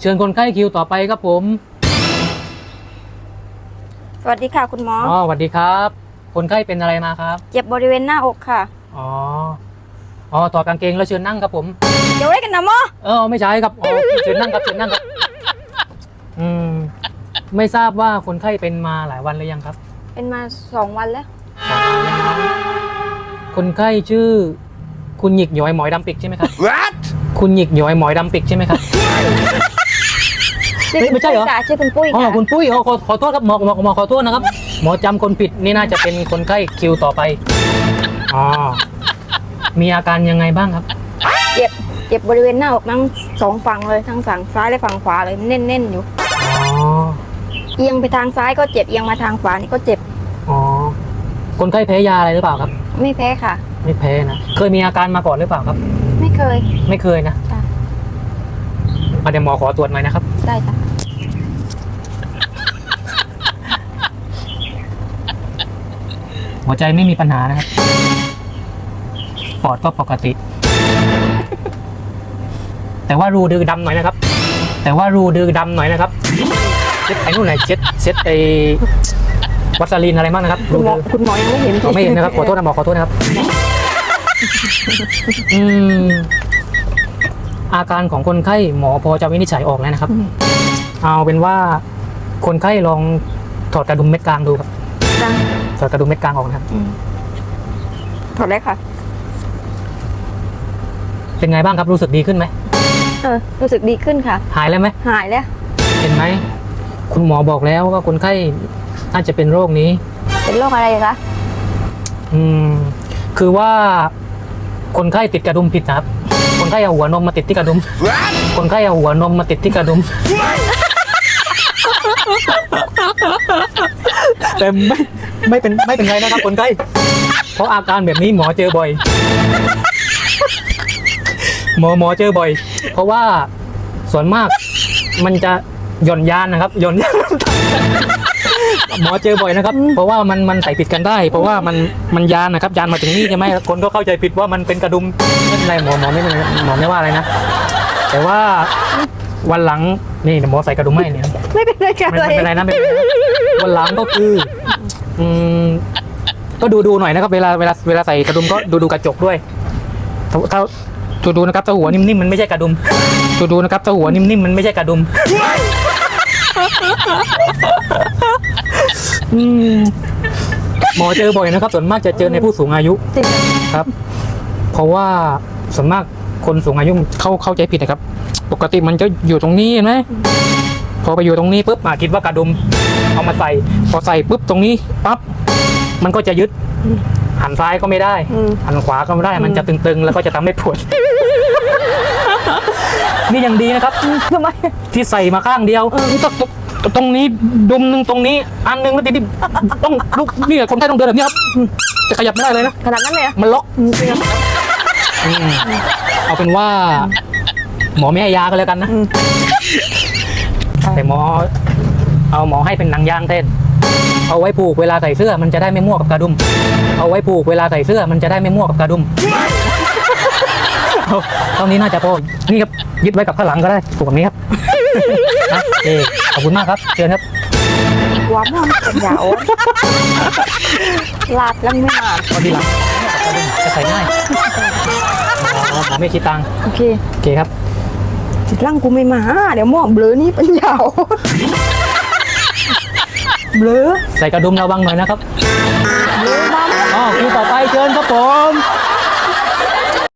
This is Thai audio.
เชิญคนไข้คิวต่อไปครับผมสวัสดีค่ะคุณหมออ๋อสวัสดีครับ คนไข้เป็นอะไรมาครับ เจ็บบริเวณหน้าอกค่ะ อ๋อ อ๋อต่อดกางเกงแล้วเชิญนั่งครับผม เดี๋ยวได้กันนะหมอเออไม่ใช่ครับอ๋อเชิญนั่งครับเชิญนั่งครับ อืม ไม่ทราบว่าคนไข้เป็นมาหลายวันหรือยังครับเป็นมาสองวันแล้ว สองวันแล้วนะคนไข้ชื่อ คุณหยิกหยอยหมอยดำปิกใช่ไหมครับ What? คุณหยิกหยอยหมอยดำปิกใช่ไหมครับชื่อ เฮ้ยไม่ใช่เหรอคุณปุ้ยค่ะชื่อคุณปุ้ยอ๋อค่ะคุณปุ้ยอ๋อขอขอโทษครับหมอหมอหมอขอโทษนะครับ หมอจำคนผิดนี่น่าจะเป็นคนไข้คิวต่อไปอ๋อมีอาการยังไงบ้างครับ เจ็บเจ็บบริเวณหน้าอกทั้งสองฝั่งเลยทั้งฝั่งซ้ายและฝั่งขวาเลยแน่นๆอยู่ อ๋อ เอียงไปทางซ้ายก็เจ็บเอียงมาทางขวานี่ก็เจ็บอ๋อ คนไข้แพ้ยาอะไรหรือเปล่าครับ ไม่แพ้ค่ะ ไม่แพ้นะ เคยมีอาการมาก่อนหรือเปล่าครับ ไม่เคย ไม่เคยนะค่ะอะเดี๋ยวหมอขอตรวจหน่อยนะครับ ได้ค่ะ หัวใจไม่มีปัญหานะครับ ปอดก็ปกติ แต่ว่ารูดือดำหน่อยนะครับ แต่ว่ารูดือดำหน่อยนะครับเช็ดไอ้นู่นหน่อยเช็ดเช็ดไอ้วัสลีนอะไรบ้างนะครับคุรูณหมอดือคุณหมอยังไม่เห็นอ๋อไม่เห็นนะครับขอโทษนะหมอขอโทษนะครับอืมอาการของคนไข้หมอพอจะวินิจฉัยออกแล้วนะครับ เอาเป็นว่าคนไข้ลองถอดกระดุมเม็ดกลางดูครับจัง ถอดกระดุมเม็ดกลางออกนะครับ อืมถอดได้ค่ะ เป็นไงบ้างครับรู้สึกดีขึ้นไหมเออ รู้สึกดีขึ้นค่ะ หายแล้วไหมหายแล้ว เห็นไหมคุณหมอบอกแล้วว่าคนไข้น่าจะเป็นโรคนี้ เป็นโรคอะไรคะ อืม คือว่า คนไข้ติดกระดุมผิดนะครับ คนไข้เอาหัวนมมาติดที่กระดุม What? คนไข้เอาหัวนมมาติดที่กระดุม แต่ไม่ ไม่เป็นไม่เป็นไรนะครับคนไข้เพราะอาการแบบนี้หมอเจอบ่อย หมอหมอเจอบ่อย เพราะว่าส่วนมากมันจะหย่อนยานนะครับหย่อนยานหมอเจอบ่อยนะครับ เพราะว่ามันมันใส่ผิดกันได้ เพราะว่ามันมันยานนะครับยานมาถึงนี่ใช่ไหมคนก็เข้าใจผิดว่ามันเป็นกระดุมไม่เป็นไรหมอหมอไม่เป็นไรหมอไม่ว่าอะไรนะแต่ว่าวันหลังนี่เดี๋ยวหมอใส่กระดุมให้เนี่ยไม่เป็นไรค่ะไม่ไม่เป็นไรนะไม่เป็นไรนะวันหลังก็คือ อืมก็ดูดูหน่อยนะครับ เวลาเวลาเวลาใส่กระดุมก็ดูดูกระจกด้วยถ้าถ้าดูดูนะครับถ้าหัวนิ่มๆมันไม่ใช่กระดุมดูดูนะครับถ้าหัวนิ่มๆมันไม่ใช่กระดุมอืมหมอเจอบ่อยนะครับ ส่วนมากจะเจอในผู้สูงอายุครับ เพราะว่าส่วนมากคนสูงอายุเข้าเข้าใจผิดนะครับ ปกติมันจะอยู่ตรงนี้เห็นไหม พอไปอยู่ตรงนี้ปุ๊บมาคิดว่ากระดุมเอามาใส่ พอใส่ปุ๊บตรงนี้ปั๊บมันก็จะยึดหันซ้ายก็ไม่ได้อืมหันขวาก็ไม่ได้ มันจะตึงๆ แล้วก็จะทำให้ปวด นี่ยังดีนะครับทำไมที่ใส่มาข้างเดียวตรงตรงนี้ดุมหนึ่งตรงนี้ อันหนึ่งแล้วทีนี้ต้องลุกนี่คนไข้ต้องเดินแบบนี้ครับ จะขยับไม่ได้เลยนะ ขนาดนั้นเลยเหรอมันล็อกอืมจริงเหรออืมเอาเป็นว่า หมอไม่ให้ยากันแล้วกันนะอืม แต่หมอเอาหมอให้เป็นหนังยางเต้นเอาไว้ผูกเวลาใส่เสื้อมันจะได้ไม่มั่วกับกระดุม เอาไว้ผูกเวลาใส่เสื้อมันจะได้ไม่มั่วกับกระดุมเอาเท่านี้น่าจะพอนี่ครับยึดไว้กับข้างหลังก็ได้ผูกแบบนี้ครับนะโอเคขอบคุณมากครับเชิญครับว้าวมันเป็นยาวลาดแล้วไม่มาพอดีหลังจะใส่ง่ายหมอหมอไม่คิดตังค์โอเคโอเคครับ จิตร่างกูไม่มา เดี๋ยวหมอเบลอนี่เป็นยาว เบลอใส่กระดุมระวังหน่อยนะครับ เบลอบ้าง อ๋อคิวต่อไปเชิญครับผม